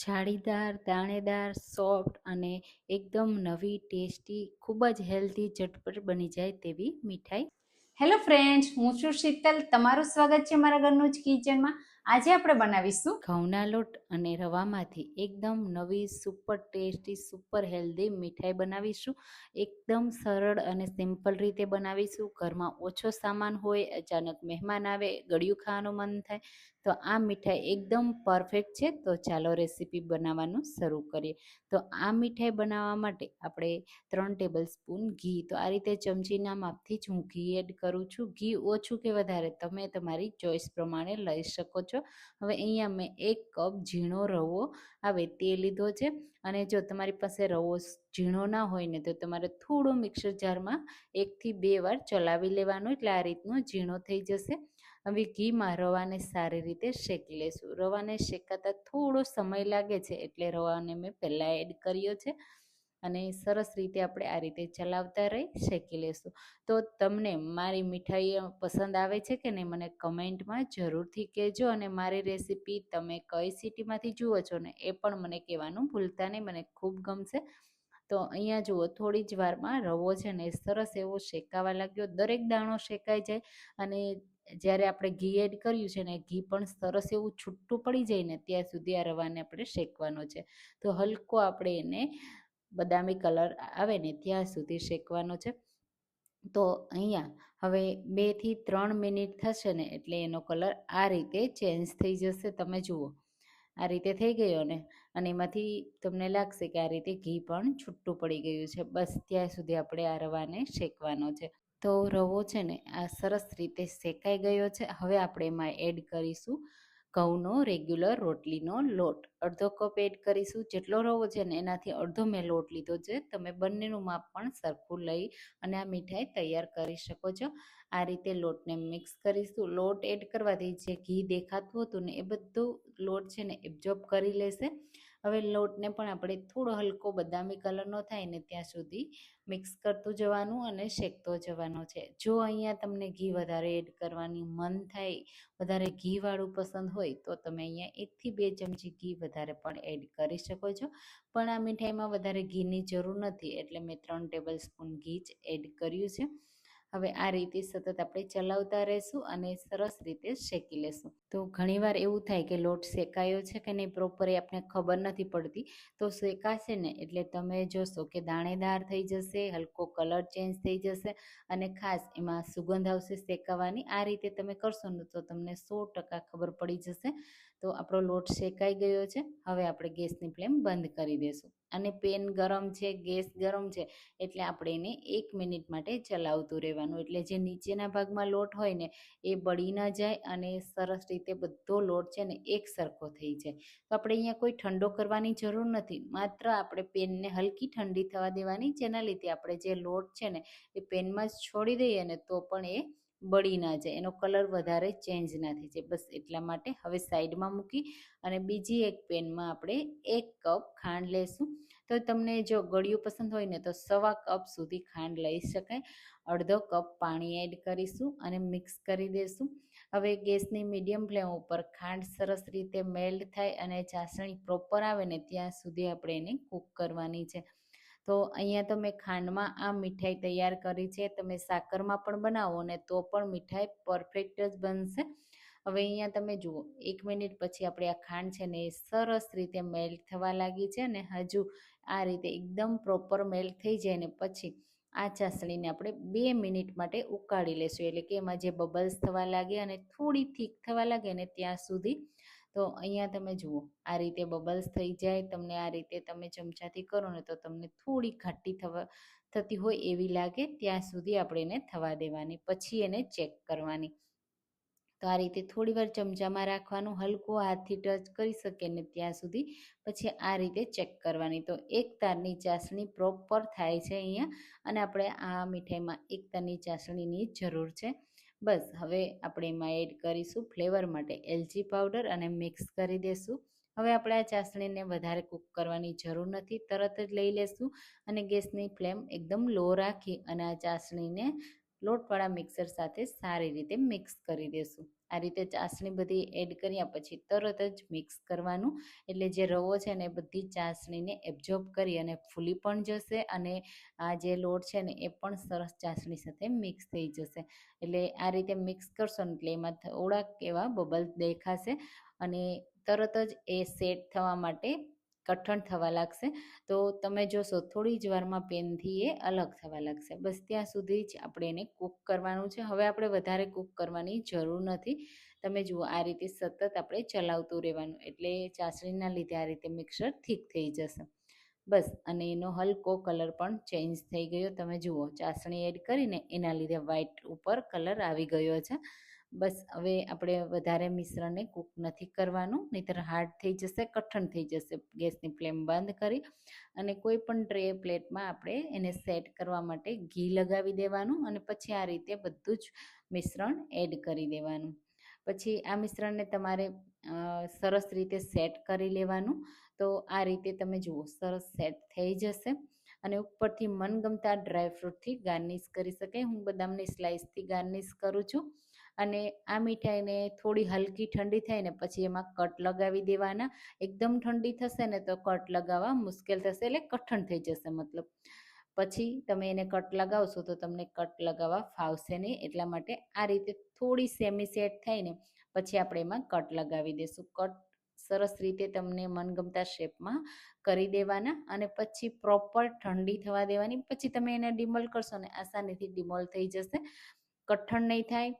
જાળીદાર દાણેદાર soft અને એકદમ નવી ટેસ્ટી ખૂબ જ હેલ્ધી ઝટપટ બની જાય તેવી મીઠાઈ. હેલો ફ્રેન્ડ્સ હું છું શીતલ. તમારું સ્વાગત છે મારા ઘરનું જ કિચનમાં. આજે આપણે બનાવીશું ઘઉંના લોટ અને રવામાંથી એકદમ નવી સુપર ટેસ્ટી સુપર હેલ્ધી મીઠાઈ બનાવીશું. એકદમ સરળ અને સિમ્પલ રીતે બનાવીશું. ઘરમાં ઓછો સામાન હોય અચાનક મહેમાન આવે ગળ્યું ખાવાનું મન થાય તો આ મીઠાઈ એકદમ પરફેક્ટ છે. તો ચાલો રેસીપી બનાવવાનું શરૂ કરીએ. તો આ મીઠાઈ બનાવવા માટે આપણે ત્રણ ટેબલ સ્પૂન ઘી. તો આ રીતે ચમચીના માપથી જ હું ઘી એડ કરું છું. ઘી ઓછું કે વધારે તમે તમારી ચોઈસ પ્રમાણે લઈ શકો છો. હવે અહીંયા મેં એક કપ ઝીણો રવો આવે તે લીધો છે. અને જો તમારી પાસે રવો ઝીણો ના હોય ને તો તમારે થોડો મિક્સર જારમાં એકથી બે વાર ચલાવી લેવાનું, એટલે આ રીતનો ઝીણો થઈ જશે. હવે ઘીમાં રવાને સારી રીતે શેકી લેશું. રવાને શેકાતા થોડો સમય લાગે છે, એટલે રવાને મેં પહેલાં એડ કર્યો છે અને સરસ રીતે આપણે આ રીતે ચલાવતા રહી શેકી લેશું. તો તમને મારી મીઠાઈ પસંદ આવે છે કે નહીં, મને કમેન્ટમાં જરૂરથી કહેજો અને મારી રેસીપી તમે કઈ સિટીમાંથી જુઓ છો ને, એ પણ મને કહેવાનું ભૂલતા નહીં. મને ખૂબ ગમશે. તો અહીંયા જુઓ, થોડી જ વારમાં રવો છે ને સરસ એવો શેકાવા લાગ્યો. દરેક દાણો શેકાઈ જાય અને જ્યારે આપણે ઘી એડ કર્યું છે ને ઘી પણ સરસ એવું છૂટું પડી જાય ને, ત્યાં સુધી આ રવાને આપણે શેકવાનો છે. તો હલકો આપણે એને બદામી કલર આવે ને, ત્યાં સુધી શેકવાનો છે. તો અહીંયા હવે બેથી ત્રણ મિનિટ થશે ને, એટલે એનો કલર આ રીતે ચેન્જ થઈ જશે. તમે જુઓ. આ રીતે થઈ ગયો ને? અને એમાંથી તમને લાગશે કે આ રીતે ઘી પણ છૂટું પડી ગયું છે. બસ ત્યાં સુધી આપણે આ રવાને શેકવાનો છે. તો રવો છે ને, આ સરસ રીતે શેકાઈ ગયો છે. હવે આપણે એમાં એડ કરીશું ઘઉંનો રેગ્યુલર રોટલીનો લોટ. અડધો કપ એડ કરીશું. જેટલો રવો છે ને એનાથી અડધો મેં લોટ લીધો છે. તમે બંનેનું માપ પણ સરખું લઈ અને આ મીઠાઈ તૈયાર કરી શકો છો. આ રીતે લોટને મિક્સ કરીશું. લોટ એડ કરવાથી જે ઘી દેખાતું હતું ને એ બધું લોટ છે ને એબ્ઝોર્બ કરી લેશે. હવે લોટને પણ આપણે થોડો હલકો બદામી કલરનો થાય ને ત્યાં સુધી મિક્સ કરતું જવાનું અને શેકતો જવાનો છે. જો અહીંયા તમને ઘી વધારે એડ કરવાની મન થાય, વધારે ઘીવાળું પસંદ હોય, તો તમે અહીંયા એકથી બે ચમચી ઘી વધારે પણ એડ કરી શકો છો. પણ આ મીઠાઈમાં વધારે ઘીની જરૂર નથી, એટલે મેં ત્રણ ટેબલ સ્પૂન ઘી જ એડ કર્યું છે. હવે આ રીતે સતત આપણે ચલાવતા રહેશું અને સરસ રીતે શેકી લેશું. તો ઘણીવાર એવું થાય કે લોટ શેકાયો છે કે નહીં પ્રોપર એ આપણે ખબર નથી પડતી. તો શેકાશે ને એટલે તમે જોશો કે દાણેદાર થઈ જશે, હલકો કલર ચેન્જ થઈ જશે અને ખાસ એમાં સુગંધ આવશે શેકાવાની. આ રીતે તમે કરશો ને તો તમને સો ટકા ખબર પડી જશે. તો આપણો લોટ શેકાઈ ગયો છે. હવે આપણે ગેસની ફ્લેમ બંધ કરી દઈશું અને પેન ગરમ છે, ગેસ ગરમ છે, એટલે આપણે એને એક મિનિટ માટે ચલાવતું રહેવાનું. એટલે જે નીચેના ભાગમાં લોટ હોય ને, એ બળી ન જાય અને સરસ રીતે બધો લોટ છે ને એક સરખો થઈ જાય. તો આપણે અહીંયા કોઈ ઠંડો કરવાની જરૂર નથી. માત્ર આપણે પેનને હલકી ઠંડી થવા દેવાની. જેના લીધે આપણે જે લોટ છે ને, એ પેનમાં જ છોડી દઈએ ને, તો પણ એ બળી ના જાય. એનો કલર વધારે ચેન્જ ના થઈ જાય. બસ એટલા માટે હવે સાઈડમાં મૂકી અને બીજી એક પેનમાં આપણે એક કપ ખાંડ લેશું તો તમને જો ગળ્યું પસંદ હોય ને તો સવા કપ સુધી ખાંડ લઈ શકાય. અડધો કપ પાણી એડ કરીશું અને મિક્સ કરી દઈશું હવે ગેસની મીડિયમ ફ્લેમ ઉપર ખાંડ સરસ રીતે મેલ્ટ થાય અને ચાસણી પ્રોપર આવે ને ત્યાં સુધી આપણે એને કૂક કરવાની છે. તો અહીંયા તો મેં ખાંડમાં આ મીઠાઈ તૈયાર કરી છે. તમે સાકરમાં પણ બનાવો ને તો પણ મીઠાઈ પરફેક્ટ જ બનશે. હવે અહીંયા તમે જુઓ, એક મિનિટ પછી આપણે આ ખાંડ છે ને એ સરસ રીતે મેલ્ટ થવા લાગી છે અને હજુ આ રીતે એકદમ પ્રોપર મેલ્ટ થઈ જાય ને પછી આ ચાસણીને આપણે બે મિનિટ માટે ઉકાળી લેશું. એટલે કે એમાં જે બબલ્સ થવા લાગે અને થોડી થીક થવા લાગે ને ત્યાં સુધી તો અહીંયા તમે જુઓ, આ રીતે બબલ્સ થઈ જાય, તમને આ રીતે તમે ચમચાથી કરો ને તો તમને થોડી ઘાટી થવા, થતી હોય એવી લાગે, ત્યાં સુધી આપણે એને થવા દેવાની, પછી એને ચેક કરવાની. તો આ રીતે થોડી વાર ચમચામાં રાખવાનું, હલકું હાથથી ટચ કરી શકે ને ત્યાં સુધી, પછી આ રીતે ચેક કરવાની. તો એક તારની ચાસણી પ્રોપર થાય છે અહીંયા, અને આપણે આ મીઠાઈમાં એક તારની ચાસણીની જરૂર છે. બસ, હવે આપણે એમાં એડ કરીશું ફ્લેવર માટે. એલચી પાવડર અને મિક્સ કરી દઈશું હવે આપણે આ ચાસણીને વધારે કૂક કરવાની જરૂર નથી. તરત જ લઈ લેશું અને ગેસની ફ્લેમ એકદમ લો રાખી અને આ ચાસણીને લોટવાળા મિક્સર સાથે સારી રીતે મિક્સ કરી દેશું. આ રીતે ચાસણી બધી એડ કર્યા પછી તરત જ મિક્સ કરવાનું. એટલે જે રવો છે ને એ બધી ચાસણીને એબ્ઝોર્બ કરી અને ફૂલી પણ જશે અને આ જે લોટ છે ને એ પણ સરસ ચાસણી સાથે મિક્સ થઈ જશે. એટલે આ રીતે મિક્સ કરશો ને એટલે એમાં થોડાક એવા બબલ દેખાશે અને તરત જ એ સેટ થવા માટે કઠણ થવા લાગશે, તો તમે જોશો થોડી જ વારમાં પેનથી એ અલગ થવા લાગશે. બસ ત્યાં સુધી જ આપણે એને કૂક કરવાનું છે. હવે આપણે વધારે કૂક કરવાની જરૂર નથી. તમે જુઓ, આ રીતે સતત આપણે ચલાવતું રહેવાનું, એટલે ચાસણીના લીધે આ રીતે મિક્સર ઠીક થઈ જશે. બસ, અને એનો હલકો કલર પણ ચેન્જ થઈ ગયો. તમે જુઓ, ચાસણી એડ કરીને એના લીધે વ્હાઇટ ઉપર કલર આવી ગયો છે. બસ હવે આપણે વધારે મિશ્રણને કૂક નથી કરવાનું, નહીંતર હાર્ડ થઈ જશે, કઠણ થઈ જશે. ગેસની ફ્લેમ બંધ કરી અને કોઈ પણ ટ્રે પ્લેટમાં આપણે એને સેટ કરવા માટે ઘી લગાવી દેવાનું અને પછી આ રીતે બધું જ મિશ્રણ એડ કરી દેવાનું. પછી આ મિશ્રણને તમારે સરસ રીતે સેટ કરી લેવાનું. તો આ રીતે તમે જુઓ, સરસ સેટ થઈ જશે અને ઉપરથી મનગમતા ડ્રાયફ્રૂટથી ગાર્નિશ કરી શકાય. હું બદામની સ્લાઇસથી ગાર્નિશ કરું છું. અને આ મીઠાઈને થોડી હલકી ઠંડી થાય ને પછી એમાં કટ લગાવી દેવાના. એકદમ ઠંડી થશે ને તો કટ લગાવવા મુશ્કેલ થશે એટલે કઠણ થઈ જશે મતલબ. પછી તમે એને કટ લગાવશો તો તમને કટ લગાવવા ફાવશે નહીં, એટલા માટે આ રીતે થોડી સેમી સેટ થાય ને પછી આપણે એમાં કટ લગાવી દઈશું કટ સરસ રીતે તમને મનગમતા શેપમાં કરી દેવાના અને પછી પ્રોપર ઠંડી થવા દેવાની. પછી તમે એને ડિમોલ કરશો ને આસાનીથી ડિમોલ થઈ જશે. કઠણ નહીં થાય.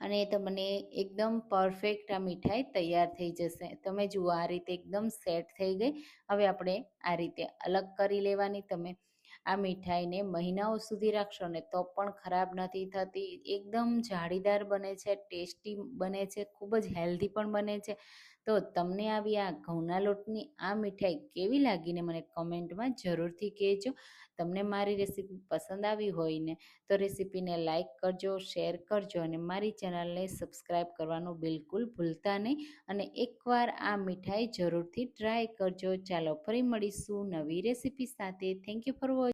અને તમને એકદમ પરફેક્ટ આ મીઠાઈ તૈયાર થઈ જશે. તમે જુઓ, આ રીતે એકદમ સેટ થઈ ગઈ. હવે આપણે આ રીતે અલગ કરી લેવાની. તમે આ મીઠાઈને મહિનાઓ સુધી રાખશો ને તો પણ ખરાબ નથી થતી. એકદમ જાળીદાર બને છે, ટેસ્ટી બને છે, ખૂબ જ હેલ્ધી પણ બને છે. તો તમને આવી આ ઘઉંના લોટની આ મીઠાઈ કેવી લાગીને મને કમેન્ટમાં જરૂરથી કહેજો. તમને મારી રેસીપી પસંદ આવી હોય ને તો રેસીપીને લાઇક કરજો, શેર કરજો અને મારી ચેનલને સબસ્ક્રાઈબ કરવાનું બિલકુલ ભૂલતા નહીં. અને એકવાર આ મીઠાઈ જરૂરથી ટ્રાય કરજો. ચાલો ફરી મળીશું નવી રેસીપી સાથે. Thank you for watching